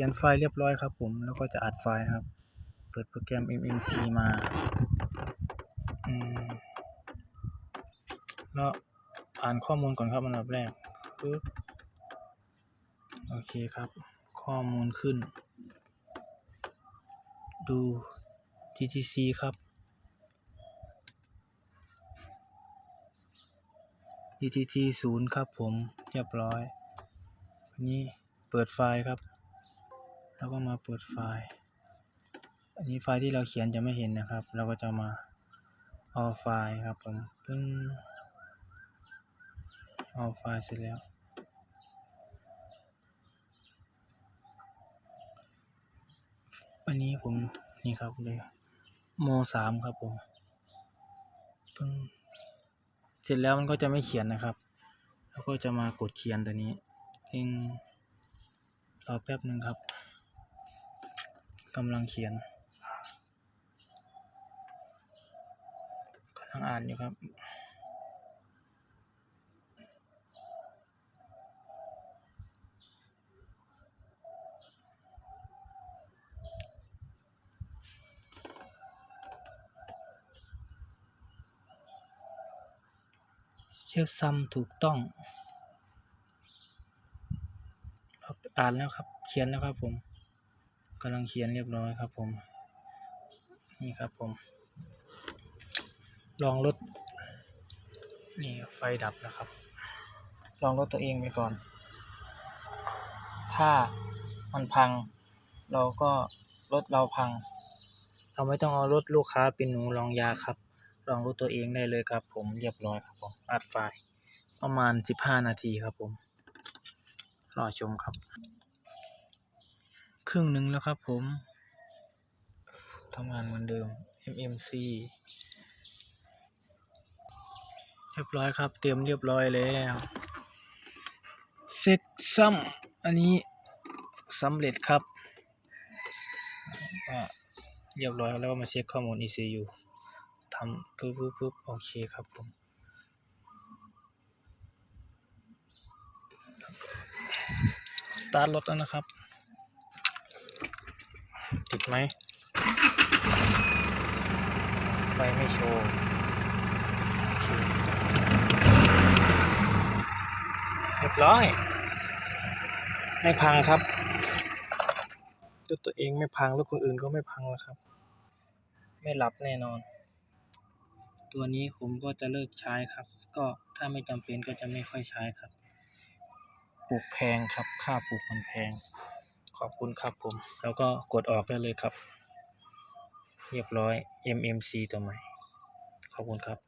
ขียนไฟล์เรียบร้อยครับ ผมแล้วก็จะอัดไฟล์นะครับ เปิดโปรแกรม MMC มาแล้วอ่านข้อมูลก่อนครับอันดับแรกปึ๊บโอเคครับ ข้อมูลขึ้น ดู GTC ครับ GTT ศูนย์ครับผม เรียบร้อย นี้เปิดไฟล์ครับ แล้วก็มาเปิดไฟล์ อันนี้ไฟล์ที่เราเขียนจะไม่เห็นนะครับ เราก็จะมาเอาไฟล์ครับผมปึ้งเอาไฟล์เสร็จแล้ว อันนี้ผมนี่ครับเลยโมสามครับผมปึ้งเสร็จแล้วมันก็จะไม่เขียนนะครับ แล้วก็จะมากดเขียนตัวนี้เองรอแป๊บหนึ่งครับ กำลังเขียนกำลังอ่านอยู่ครับเชฟซัมถูกต้องครับอ่านแล้วครับ เขียนแล้วครับผม กำลังเขียนเรียบร้อยครับผม นี่ครับผม ลองลด นี่ไฟดับนะครับ ลองลดตัวเองไปก่อน ถ้ามันพัง เราก็รถเราพัง เราไม่ต้องเอารถลูกค้าเป็นหนูลองยาครับ ลองรถตัวเองได้เลยครับ ผมเรียบร้อยครับผม อัดไฟล์ประมาณสิบห้านาทีครับผม รอชมครับ ครึ่งหนึ่งแล้วครับผมทำงานเหมือนเดิม MMC เรียบร้อยครับ เตรียมเรียบร้อยแล้วเซ็ตซัมอันนี้สำเร็จครับเรียบร้อยแล้วมาเช็คข้อมูล ECU ทำปุ๊บปุ๊บปุ๊บโอเคครับผมสตาร์ทรถแล้วนะครับ ติดไหม ไฟไม่โชว์โอเคเรียบร้อย ไม่พังครับรถตัวเองไม่พังรถคนอื่นก็ไม่พังแล้วครับ ไม่หลับแน่นอน ตัวนี้ผมก็จะเลิกใช้ครับ ก็ถ้าไม่จำเป็นก็จะไม่ค่อยใช้ครับ ปลูกแพงครับ ค่าปลูกมันแพง ขอบคุณครับผม แล้วก็กดออกได้เลยครับ เรียบร้อย MMC ตัวใหม่ ขอบคุณครับ